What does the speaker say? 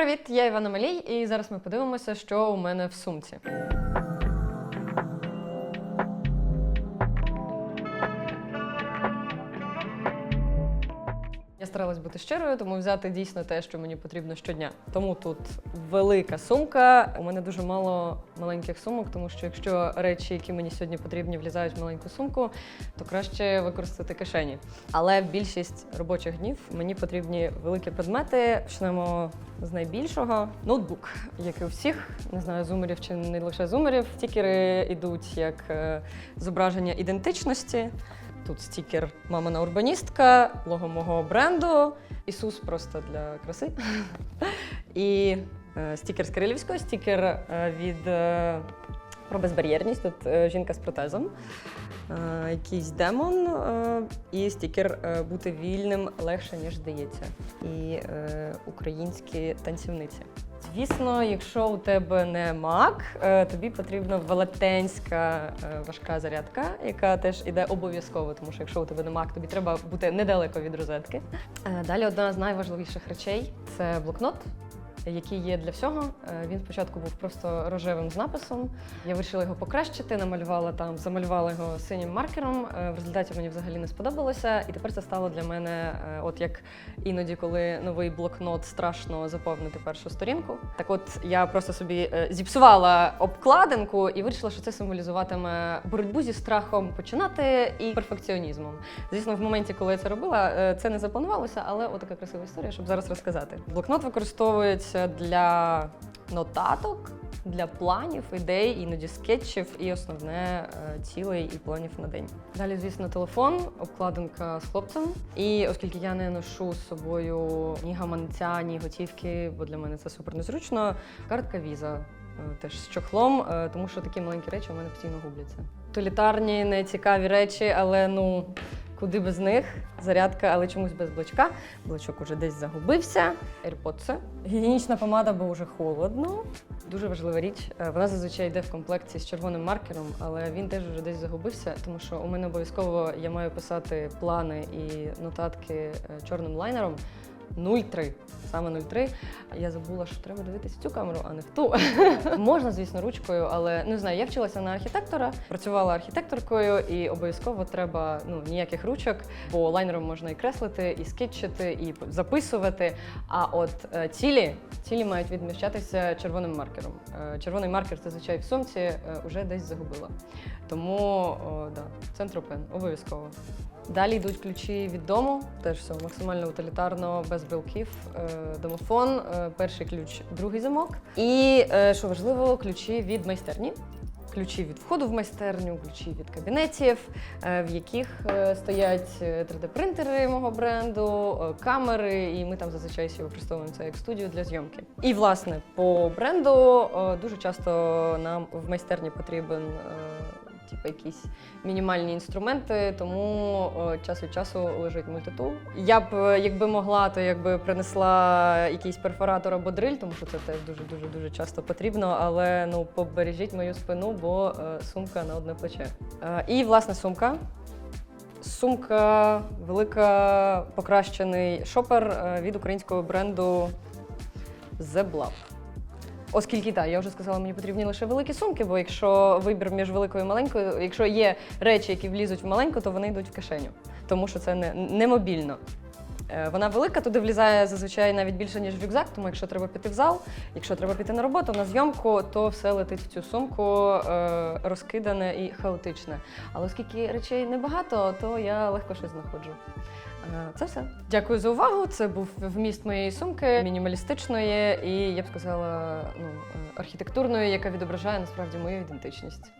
Привіт, я Івана Малій, і зараз ми подивимося, що у мене в сумці. Старалась бути щирою, тому взяти дійсно те, що мені потрібно щодня. Тому тут велика сумка. У мене дуже мало маленьких сумок, тому що якщо речі, які мені сьогодні потрібні, влізають в маленьку сумку, то краще використати кишені. Але більшість робочих днів мені потрібні великі предмети. Почнемо з найбільшого. Ноутбук, як і у всіх, не знаю, зумерів чи не лише зумерів. Стікери йдуть як е, зображення ідентичності. Тут стікер мамина урбаністка, лого мого бренду, Ісус просто для краси. І е, стікер з Кирилівського, стікер е, від е, про безбар'єрність. Тут жінка з протезом, якийсь демон, і стікер бути вільним легше, ніж здається. І українські танцівниці. Звісно, якщо у тебе не Mac, е, тобі потрібна велетенська е, важка зарядка, яка теж іде обов'язково, тому що якщо у тебе не мак, тобі треба бути недалеко від розетки. Е, Далі одна з найважливіших речей це блокнот. Який є для всього. Е, Він спочатку був просто рожевим з написом. Я вирішила його покращити, намалювала там, замалювала його синім маркером. Е, В результаті мені взагалі не сподобалося, і тепер це стало для мене, е, от як іноді, коли новий блокнот страшно заповнити першу сторінку. Так от я просто собі зіпсувала обкладинку і вирішила, що це символізуватиме боротьбу зі страхом починати і перфекціонізмом. Звісно, в моменті, коли я це робила, це не запланувалося, але отака красива історія, щоб зараз розказати. Блокнот використовується для нотаток. Для планів, ідей, іноді скетчів і основне е, цілей і планів на день. Далі, звісно, телефон, обкладинка з хлопцем. І оскільки я не ношу з собою ні гаманця, ні готівки, бо для мене це супер незручно. Картка віза е, теж з чохлом, е, тому що такі маленькі речі у мене постійно губляться. Тоталітарні, нецікаві речі, але ну. Куди без них? Зарядка, але чомусь без блочка. Блочок уже десь загубився. AirPods. Гігієнічна помада, бо вже холодно. Дуже важлива річ. Е, Вона зазвичай йде в комплекті з червоним маркером, але він теж вже десь загубився, тому що у мене обов'язково я маю писати плани і нотатки е, чорним лайнером. 0,3, саме 0,3. Я забула, що треба дивитися цю камеру, а не в ту. Можна, звісно, ручкою, але не знаю, я вчилася на архітектора, працювала архітекторкою, і обов'язково треба ну ніяких ручок, бо лайнером можна і креслити, і скетчити, і записувати. А от е, цілі, цілі мають відміщатися червоним маркером. Е, червоний маркер зазвичай в сумці е, уже десь загубила. Тому о, да, центропен обов'язково. Далі йдуть ключі від дому, теж все максимально утилітарно, без білків. Домофон, е, перший ключ, другий замок. І е, що важливо, ключі від майстерні. Ключі від входу в майстерню, ключі від кабінетів, е, в яких стоять 3D-принтери мого бренду, камери, і ми там зазвичай використовуємо це як студію для зйомки. І власне по бренду дуже часто нам в майстерні потрібен. Е, Типу якісь мінімальні інструменти, тому час від часу лежить мультитул. Я б, е, якби могла, то якби принесла якийсь перфоратор або дриль, тому що це теж дуже дуже дуже часто потрібно. Але ну побережіть мою спину, бо е, сумка на одне плече. Е, і власне сумка. Сумка велика, покращений шопер е, від українського бренду The Blab. Оскільки так, я вже сказала, мені потрібні лише великі сумки, бо якщо вибір між великою і маленькою, якщо є речі, які влізуть в маленьку, то вони йдуть в кишеню, тому що це не, не мобільно. Е, Вона велика, туди влізає зазвичай навіть більше, ніж в рюкзак, тому якщо треба піти в зал, якщо треба піти на роботу, на зйомку, то все летить в цю сумку е, розкидане і хаотичне. Але оскільки речей небагато, то я легко щось знаходжу. Е, Це все. Дякую за увагу. Це був вміст моєї сумки, мінімалістичної і я б сказала, ну, архітектурної, яка відображає насправді мою ідентичність.